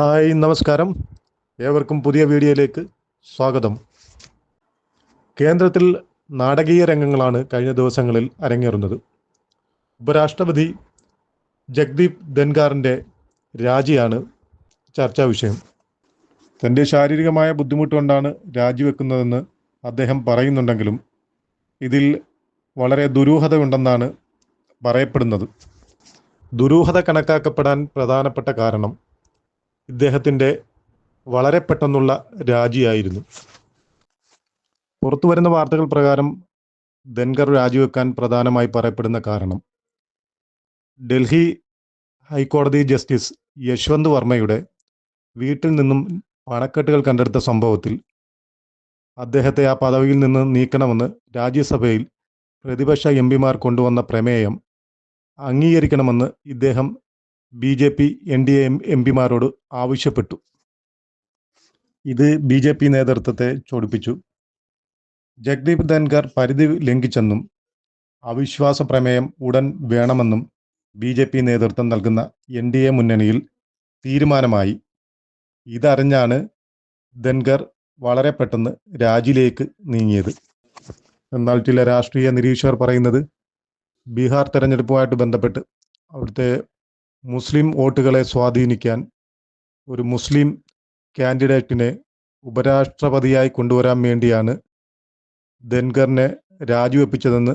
Hi നമസ്കാരം. ഏവർക്കും പുതിയ വീഡിയോയിലേക്ക് സ്വാഗതം. കേന്ദ്രത്തിൽ നാടകീയ രംഗങ്ങളാണ് കഴിഞ്ഞ ദിവസങ്ങളിൽ അരങ്ങേറുന്നത്. ഉപരാഷ്ട്രപതി ജഗ്ദീപ് ധൻഖാറിന്റെ രാജിയാണ് ചർച്ചാ വിഷയം. തന്റെ ശാരീരികമായ ബുദ്ധിമുട്ട് കൊണ്ടാണ് രാജിവെക്കുന്നതെന്ന് അദ്ദേഹം പറയുന്നുണ്ടെങ്കിലും ഇതിൽ വളരെ ദുരൂഹതയുണ്ടെന്നാണ് പറയപ്പെടുന്നത്. ദുരൂഹത കണക്കാക്കപ്പെടാൻ പ്രധാനപ്പെട്ട കാരണം ഇദ്ദേഹത്തിന്റെ വളരെ പെട്ടെന്നുള്ള രാജിയായിരുന്നു. പുറത്തു വരുന്ന വാർത്തകൾ പ്രകാരം ധൻകർ രാജിവെക്കാൻ പ്രധാനമായി പറയപ്പെടുന്ന കാരണം ഡൽഹി ഹൈക്കോടതി ജസ്റ്റിസ് യശ്വന്ത് വർമ്മയുടെ വീട്ടിൽ നിന്നും പണക്കെട്ടുകൾ കണ്ടെടുത്ത സംഭവത്തിൽ അദ്ദേഹത്തെ ആ പദവിയിൽ നിന്ന് നീക്കണമെന്ന് രാജ്യസഭയിൽ പ്രതിപക്ഷ എം പിമാർ കൊണ്ടുവന്ന പ്രമേയം അംഗീകരിക്കണമെന്ന് ഇദ്ദേഹം B J P N D A M പിമാരോട് ആവശ്യപ്പെട്ടു. ഇത് ബി ജെ പി നേതൃത്വത്തെ ചോടിപ്പിച്ചു. ജഗ്ദീപ് ധൻഖർ പരിധി ലംഘിച്ചെന്നും അവിശ്വാസ പ്രമേയം ഉടൻ വേണമെന്നും ബി ജെ പി നേതൃത്വം നൽകുന്ന എൻ ഡി എ മുന്നണിയിൽ തീരുമാനമായി. ഇതറിഞ്ഞാണ് ധൻഖർ വളരെ പെട്ടെന്ന് രാജിയിലേക്ക് നീങ്ങിയത്. എന്നാൽ ചില രാഷ്ട്രീയ നിരീക്ഷകർ പറയുന്നത് ബീഹാർ തെരഞ്ഞെടുപ്പുമായിട്ട് ബന്ധപ്പെട്ട് അവിടുത്തെ മുസ്ലിം വോട്ടുകളെ സ്വാധീനിക്കാൻ ഒരു മുസ്ലിം കാൻഡിഡേറ്റിനെ ഉപരാഷ്ട്രപതിയായി കൊണ്ടുവരാൻ വേണ്ടിയാണ് ധൻഖറിനെ രാജിവെപ്പിച്ചതെന്ന്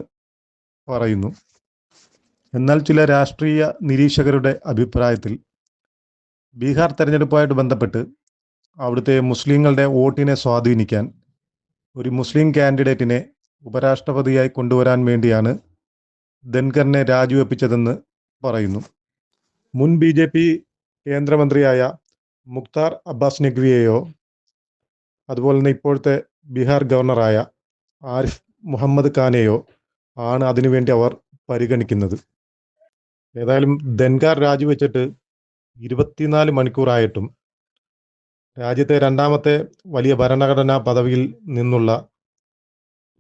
പറയുന്നു. എന്നാൽ ചില രാഷ്ട്രീയ നിരീക്ഷകരുടെ അഭിപ്രായത്തിൽ ബീഹാർ തെരഞ്ഞെടുപ്പുമായിട്ട് ബന്ധപ്പെട്ട് അവിടുത്തെ മുസ്ലിങ്ങളുടെ വോട്ടിനെ സ്വാധീനിക്കാൻ ഒരു മുസ്ലിം കാൻഡിഡേറ്റിനെ ഉപരാഷ്ട്രപതിയായി കൊണ്ടുവരാൻ വേണ്ടിയാണ് ധൻഖറിനെ രാജിവെപ്പിച്ചതെന്ന് പറയുന്നു. മുൻ ബി ജെ പി കേന്ദ്രമന്ത്രിയായ മുക്താർ അബ്ബാസ് നഖ്വിയെയോ അതുപോലെ തന്നെ ഇപ്പോഴത്തെ ബീഹാർ ഗവർണറായ ആരിഫ് മുഹമ്മദ് ഖാനെയോ ആണ് അതിനുവേണ്ടി അവർ പരിഗണിക്കുന്നത്. ഏതായാലും ധൻകാർ രാജിവെച്ചിട്ട് ഇരുപത്തിനാല് മണിക്കൂറായിട്ടും രാജ്യത്തെ രണ്ടാമത്തെ വലിയ ഭരണഘടനാ പദവിയിൽ നിന്നുള്ള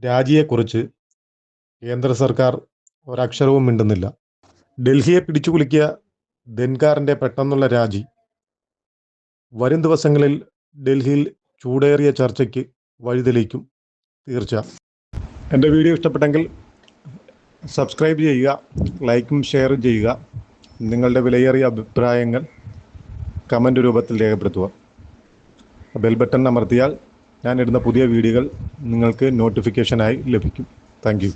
രാജിയെക്കുറിച്ച് കേന്ദ്ര സർക്കാർ ഒരക്ഷരവും മിണ്ടുന്നില്ല. ഡൽഹിയെ പിടിച്ചുകുലുക്കിയ ധൻഖാറിന്റെ പെട്ടെന്നുള്ള രാജി. വരും ദിവസങ്ങളിൽ ഡൽഹിയിൽ ചൂടേറിയ ചർച്ചയ്ക്ക് വഴിതെളിക്കും. തീർച്ച. എന്റെ വീഡിയോ ഇഷ്ടപ്പെട്ടെങ്കിൽ സബ്സ്ക്രൈബ് ചെയ്യുക ലൈക്കും ഷെയറും ചെയ്യുക. നിങ്ങളുടെ വിലയേറിയ അഭിപ്രായങ്ങൾ കമന്റ് രൂപത്തിൽ രേഖപ്പെടുത്തുക. ബെൽ ബട്ടൺ അമർത്തിയാൽ ഞാൻ ഇടുന്ന പുതിയ വീഡിയോകൾ നിങ്ങൾക്ക് നോട്ടിഫിക്കേഷനായി ലഭിക്കും. താങ്ക്